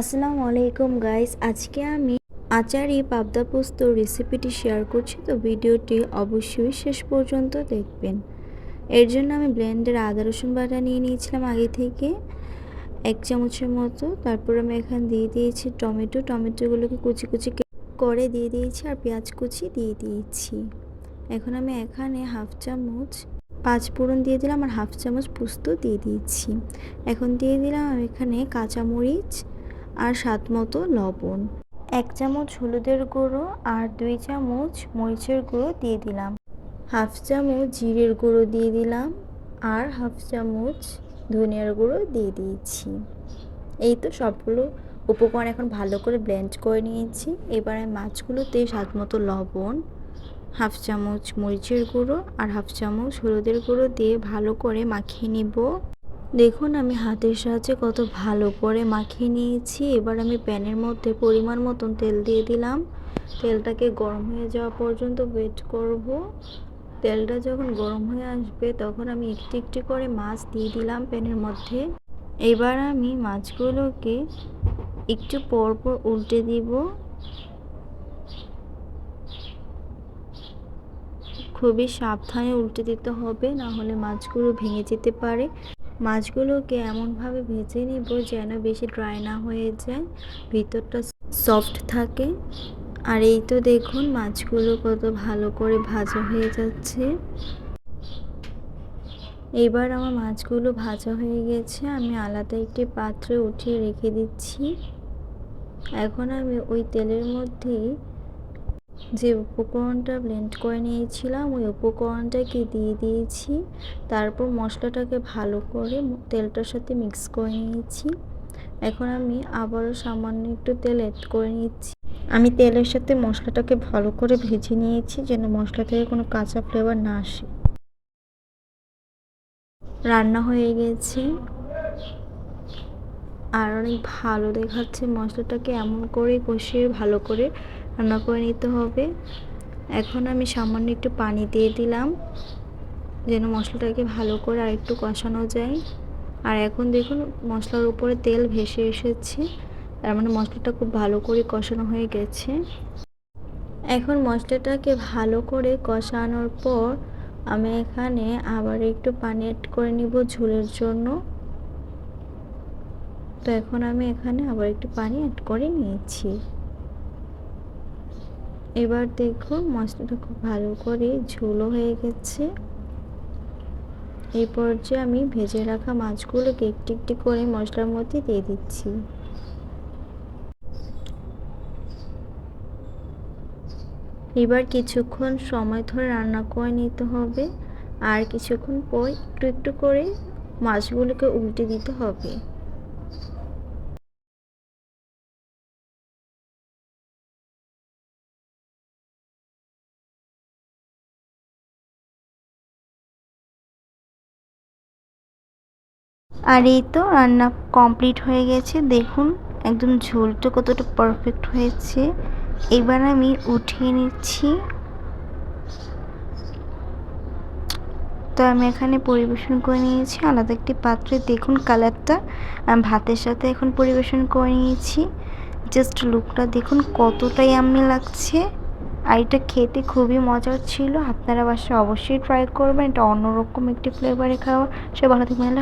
আসসালামু আলাইকুম গাইস, আজকে আমি আচারি পাবদা পোস্ত রেসিপিটি শেয়ার করছি, তো ভিডিওটি অবশ্যই শেষ পর্যন্ত দেখবেন। এর জন্য আমি ব্লেন্ডের আদা, রসুন বাটা নিয়ে নিয়েছিলাম আগে থেকে এক চামচের মতো। তারপর আমি এখানে দিয়ে দিয়েছি টমেটো, টমেটোগুলোকে কুচি কুচি করে দিয়ে দিয়েছি আর পেঁয়াজ কুচি দিয়ে দিয়েছি। এখন আমি এখানে হাফ চামচ পাঁচ ফোড়ন দিয়ে দিলাম আর হাফ চামচ পোস্ত দিয়ে দিয়েছি। এখন দিয়ে দিলাম এখানে কাঁচামরিচ আর স্বাদ মতো লবণ। এক চামচ হলুদের গুঁড়ো আর দুই চামচ মরিচের গুঁড়ো দিয়ে দিলাম। হাফ চামচ জিরের গুঁড়ো দিয়ে দিলাম আর হাফ চামচ ধনিয়ার গুঁড়ো দিয়ে দিয়েছি। এই তো সবগুলো উপকরণ এখন ভালো করে ব্লেন্ড করে নিয়েছি। এবারে মাছগুলোতে স্বাদ মতো লবণ, হাফ চামচ মরিচের গুঁড়ো আর হাফ চামচ হলুদের গুঁড়ো দিয়ে ভালো করে মাখিয়ে নিব। দেখুন, আমি হাতের সাহায্যে কত ভালো করে মাখিয়ে নিয়েছি। এবার আমি প্যানের মধ্যে পরিমাণ মতন তেল দিয়ে দিলাম। তেলটাকে গরম হয়ে যাওয়া পর্যন্ত ওয়েট করব। তেলটা যখন গরম হয়ে আসবে, তখন আমি একটি একটি করে মাছ দিয়ে দিলাম প্যানের মধ্যে। এবার আমি মাছগুলোকে একটু পর পর উল্টে দিব। খুবই সাবধানে উল্টে দিতে হবে, না হলে মাছগুলো ভেঙে যেতে পারে। মাছগুলোকে এমনভাবে ভেজে নিব যেন বেশি ড্রাই না হয়ে যায়, ভিতরটা সফট থাকে। আর এই তো দেখুন, মাছগুলো কত ভালো করে ভাজা হয়ে যাচ্ছে। এবার আমার মাছগুলো ভাজা হয়ে গেছে, আমি আলাদা একটি পাত্রে উঠিয়ে রেখে দিচ্ছি। এখন আমি ওই তেলের মধ্যেই যে উপকরণটা ব্লেন্ড করে নিয়েছিলাম, ওই উপকরণটাকে দিয়ে দিয়েছি। তারপর মশলাটাকে ভালো করে তেলটার সাথে মিক্স করে নিয়েছি। এখন আমি আবারও সামান্য একটু তেল অ্যাড করে নিচ্ছি। আমি তেলের সাথে মশলাটাকে ভালো করে ভেজে নিয়েছি যেন মশলা থেকে কোনো কাঁচা ফ্লেভার না আসে। রান্না হয়ে গেছে। আর অনেক ভালো দেখাচ্ছে মশলাটাকে, এমন করে কষিয়ে ভালো করে রান্না করে নিতে হবে। এখন আমি সামান্য একটু পানি দিয়ে দিলাম, যেন মশলাটাকে ভালো করে আর একটু কষানো যায়। আর এখন দেখুন, মশলার উপরে তেল ভেসে এসেছে, তার মানে মশলাটা খুব ভালো করে কষানো হয়ে গেছে। এখন মশলাটাকে ভালো করে কষানোর পর আমি এখানে আবার একটু পানি অ্যাড করে নিব ঝোলের জন্য। তো এখন আমি এখানে আবার একটু পানি অ্যাড করে নিয়েছি। এবার দেখুন মশলাটা খুব ভালো করে ঝোলও হয়ে গেছে। এই পর্যায়ে আমি ভেজে রাখা মাছগুলোকে একটি একটি করে মশলার মধ্যে দিয়ে দিচ্ছি। এবার কিছুক্ষণ সময় ধরে রান্না করে নিতে হবে। আর কিছুক্ষণ পর একটু একটু করে মাছগুলোকে উল্টে দিতে হবে। আর এই তো রান্না কমপ্লিট হয়ে গেছে। দেখুন, একদম ঝোলটা কতটা পারফেক্ট হয়েছে। এবার আমি উঠিয়ে নিচ্ছি। তো আমি এখানে পরিবেশন করে নিয়েছি। আলাদা একটি পাত্রে দেখুন কালারটা আমি ভাতের সাথে এখন পরিবেশন করে নিয়েছি। জাস্ট লুকটা দেখুন কতটাই আমি লাগছে। আর এটা খেতে খুবই মজার ছিল। আপনারা বাসায় অবশ্যই ট্রাই করবেন। এটা অন্যরকম একটি ফ্লেভারে খাওয়া সে ভালো থাকবেন।